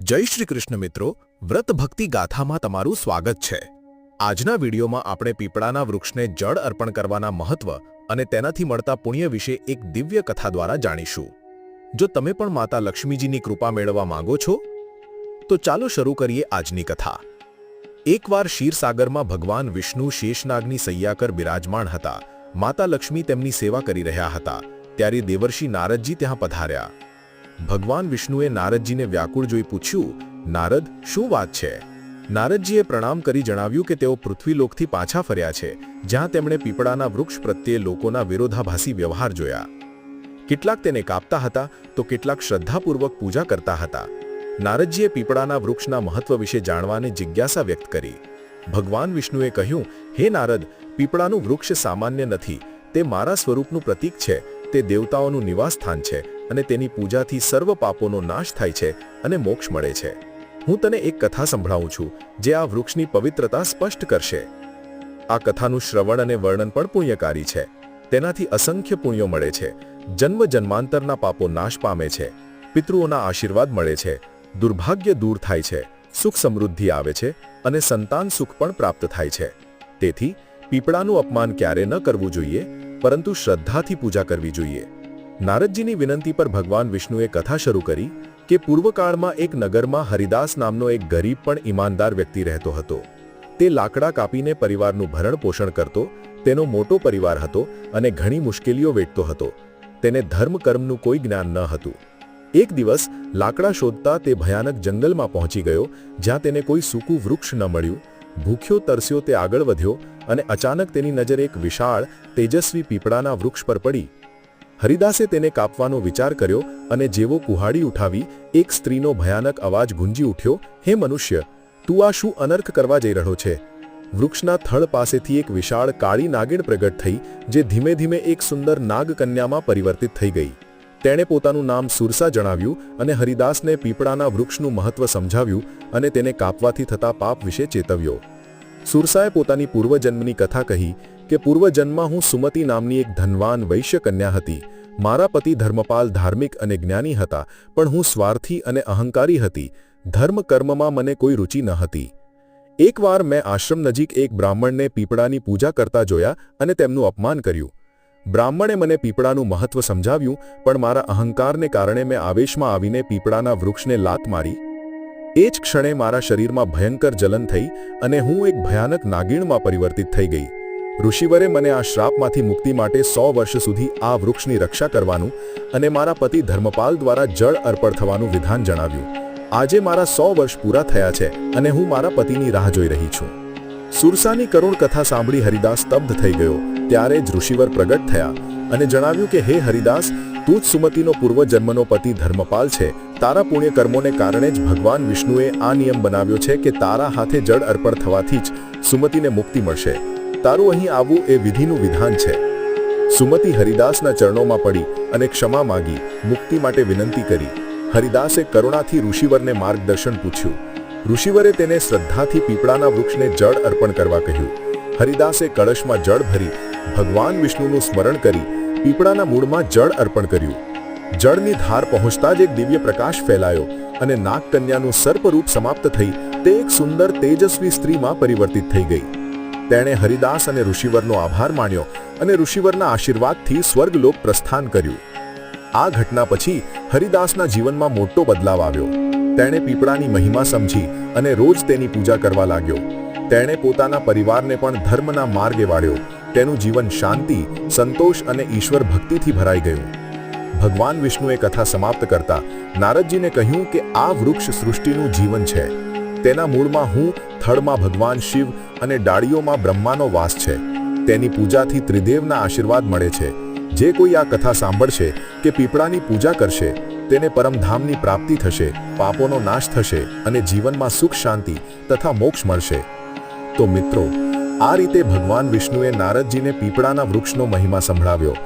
જય શ્રી કૃષ્ણ મિત્રો, વ્રત ભક્તિ ગાથામાં તમારું સ્વાગત છે. આજના વિડીયોમાં આપણે પીપળાના વૃક્ષને જળ અર્પણ કરવાના મહત્વ અને તેનાથી મળતા પુણ્ય વિશે એક દિવ્ય કથા દ્વારા જાણીશું. જો તમે પણ માતા લક્ષ્મીજીની કૃપા મેળવવા માંગો છો, તો ચાલો શરૂ કરીએ આજની કથા. એકવાર ક્ષીરસાગરમાં ભગવાન વિષ્ણુ શેષનાગની સૈયાકર બિરાજમાન હતા. માતા લક્ષ્મી તેમની સેવા કરી રહ્યા હતા, ત્યારે દેવર્ષિ નારદજી ત્યાં પધાર્યા. ભગવાન વિષ્ણુએ નારદજીને વ્યાકુળ જોઈ પૂછ્યું, નારદ, શું વાત છે? નારદજીએ પ્રણામ કરી જણાવ્યું કે તેઓ પૃથ્વીલોકથી પાછા ફર્યા છે, જ્યાં તેમણે પીપળાના વૃક્ષ પ્રત્યે લોકોના વિરોધાભાસી વ્યવહાર જોયા. કેટલાક તેને કાપતા હતા, તો કેટલાક શ્રદ્ધાપૂર્વક પૂજા કરતા હતા. નારદજીએ પીપળાના વૃક્ષના મહત્વ વિશે જાણવાની જિજ્ઞાસા વ્યક્ત કરી. ભગવાન વિષ્ણુએ કહ્યું, હે નારદ, પીપળાનું વૃક્ષ સામાન્ય નથી, તે મારા સ્વરૂપનું પ્રતીક છે, તે દેવતાઓનું નિવાસસ્થાન છે અને તેની પૂજાથી સર્વ પાપોનો નાશ થાય છે અને મોક્ષ મળે છે. હું તને એક કથા સંભળાવું છું, જે આ વૃક્ષની પવિત્રતા સ્પષ્ટ કરશે. આ કથાનું શ્રવણ અને વર્ણન પણ પુણ્યકારી છે. તેનાથી અસંખ્ય પુણ્યો મળે છે. જન્મ જન્માંતરના પાપો નાશ પામે છે. પિતૃઓના આશીર્વાદ મળે છે. દુર્ભાગ્ય દૂર થાય છે. સુખ સમૃદ્ધિ આવે છે અને સંતાન સુખ પણ પ્રાપ્ત થાય છે. તેથી, પીપળાનું અપમાન ક્યારે ન કરવું જોઈએ, પરંતુ શ્રદ્ધાથી પૂજા કરવી જોઈએ. નારદજીની વિનંતી પર ભગવાન વિષ્ણુએ કથા શરૂ કરી કે પૂર્વકાળમાં એક નગરમાં હરિદાસ નામનો એક ગરીબ પણ ઈમાનદાર વ્યક્તિ રહેતો હતો. તે લાકડા કાપીને પરિવારનું ભરણ પોષણ કરતો, તેનો મોટો પરિવાર હતો અને ઘણી મુશ્કેલીઓ વેઠતો હતો. તેને ધર્મ કર્મનું કોઈ જ્ઞાન ન હતું. એક દિવસ લાકડા શોધતા તે ભયાનક જંગલમાં પહોંચી ગયો, જ્યાં તેને કોઈ સૂકું વૃક્ષ ન મળ્યું. ભૂખ્યો તરસ્યો તે આગળ વધ્યો અને અચાનક તેની નજર એક વિશાળ, તેજસ્વી પીપળાના વૃક્ષ પર પડી. હરિદાસે તેને કાપવાનો વિચાર કર્યો અને જેવો કુહાડી ઉઠાવી, એક સ્ત્રીનો ભયાનક અવાજ ગુંજી ઉઠ્યો, હે મનુષ્ય, તું આ શું અનર્ક કરવા જઈ રહ્યો છે? વૃક્ષના થળ પાસેથી એક વિશાળ કાળી નાગિણ પ્રગટ થઈ, જે ધીમે ધીમે એક સુંદર નાગકન્યામાં પરિવર્તિત થઈ ગઈ. તેણે પોતાનું નામ સુરસા જણાવ્યું અને હરિદાસને પીપળાના વૃક્ષનું મહત્વ સમજાવ્યું અને તેને કાપવાથી થતા પાપ વિશે ચેતવ્યો. સુરસાએ પોતાની પૂર્વજન્મની કથા કહી કે પૂર્વજન્મમાં હું સુમતિ નામની એક ધનવાન વૈશ્ય કન્યા હતી. મારા પતિ ધર્મપાલ ધાર્મિક અને જ્ઞાની હતા, પણ હું સ્વાર્થી અને અહંકારી હતી. ધર્મ કર્મમાં મને કોઈ રુચિ ન હતી. એકવાર મેં આશ્રમ નજીક એક બ્રાહ્મણને પીપળાની પૂજા કરતા જોયા અને તેમનું અપમાન કર્યું. બ્રાહ્મણે મને પીપળાનું મહત્વ સમજાવ્યું, પણ મારા અહંકારને કારણે મેં આવેશમાં આવીને પીપળાના વૃક્ષને લાત મારી. એ જ ક્ષણે મારા શરીરમાં ભયંકર જલન થઈ અને હું એક ભયાનક નાગીણમાં પરિવર્તિત થઈ ગઈ. ઋષિવરે મને આ શ્રાપમાંથી મુક્તિ માટે સો વર્ષ સુધી આ વૃક્ષની રક્ષા કરવાનું અને મારા પતિ ધર્મપાલ દ્વારા જળ અર્પણ થવાનું વિધાન જણાવ્યું. આજે મારા સો વર્ષ પૂરા થયા છે અને હું મારા પતિની રાહ જોઈ રહી છું. સુરસાની કરુણ કથા સાંભળી હરિદાસ સ્તબ્ધ થઈ ગયો. ત્યારે જ ઋષિવર પ્રગટ થયા અને જણાવ્યું કે, હે હરિદાસ, તું જ સુમતિનો પૂર્વજન્મનો પતિ ધર્મપાલ છે. તારા પુણ્ય કર્મોને કારણે જ ભગવાન વિષ્ણુએ આ નિયમ બનાવ્યો છે કે તારા હાથે જળ અર્પણ થવાથી જ સુમતિને મુક્તિ મળશે. તારું અહીં આવવું એ વિધિનું વિધાન છે. સુમતિ હરિદાસના ચરણોમાં પડી અને ક્ષમા માગી, મુક્તિ માટે વિનંતી કરી. હરિદાસે કરુણાથી ઋષિવરને માર્ગદર્શન પૂછ્યું. ઋષિવરે તેને શ્રદ્ધાથી પીપળાના વૃક્ષને જળ અર્પણ કરવા કહ્યું. હરિદાસે કળશમાં જળ ભરી, ભગવાન વિષ્ણુનું સ્મરણ કરી, પીપળાના મૂળમાં જળ અર્પણ કર્યું. જળની ધાર પહોંચતા જ એક દિવ્ય પ્રકાશ ફેલાયો અને નાગકન્યાનું સર્પરૂપ સમાપ્ત થઈ તે એક સુંદર તેજસ્વી સ્ત્રીમાં પરિવર્તિત થઈ ગઈ. તેણે હરિદાસ અને ઋષિવરનો આભાર માન્યો અને ઋષિવરના આશીર્વાદથી સ્વર્ગલોક પ્રસ્થાન કર્યું. આ ઘટના પછી હરિદાસના જીવનમાં મોટો બદલાવ આવ્યો. તેણે પીપળાની મહિમા સમજી અને રોજ તેની પૂજા કરવા લાગ્યો. તેણે પોતાના પરિવારને પણ ધર્મના માર્ગે વાળ્યો. તેનું જીવન શાંતિ, સંતોષ અને ઈશ્વર ભક્તિથી ભરાઈ ગયું. ભગવાન વિષ્ણુએ કથા સમાપ્ત કરતા નારદજીને કહ્યું કે આ વૃક્ષ સૃષ્ટિનું જીવન છે. તેના મૂળમાં હું થડમાં ભગવાન શિવ અને ડાળીઓમાં બ્રહ્માનો વાસ છે. તેની પૂજાથી ત્રિદેવના આશીર્વાદ મળે છે. જે કોઈ આ કથા સાંભળશે કે પીપળાની પૂજા કરશે, તેને પરમધામની પ્રાપ્તિ થશે, પાપોનો નાશ થશે અને જીવનમાં સુખ, શાંતિ તથા મોક્ષ મળશે. તો મિત્રો, આ રીતે ભગવાન વિષ્ણુએ નારદજીને પીપળાના વૃક્ષનો મહિમા સંભળાવ્યો.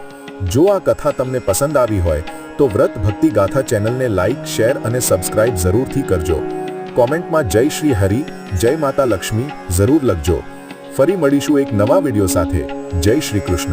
જો આ કથા તમને પસંદ આવી હોય, તો વ્રત ભક્તિ ગાથા ચેનલને લાઇક શેર અને સબસ્ક્રાઇબ જરૂરથી કરજો. કોમેન્ટમાં જય શ્રી હરિ, જય માતા લક્ષ્મી, જરૂર લખજો. ફરી મળીશું એક નવા વીડિયો સાથે. જય શ્રી કૃષ્ણ.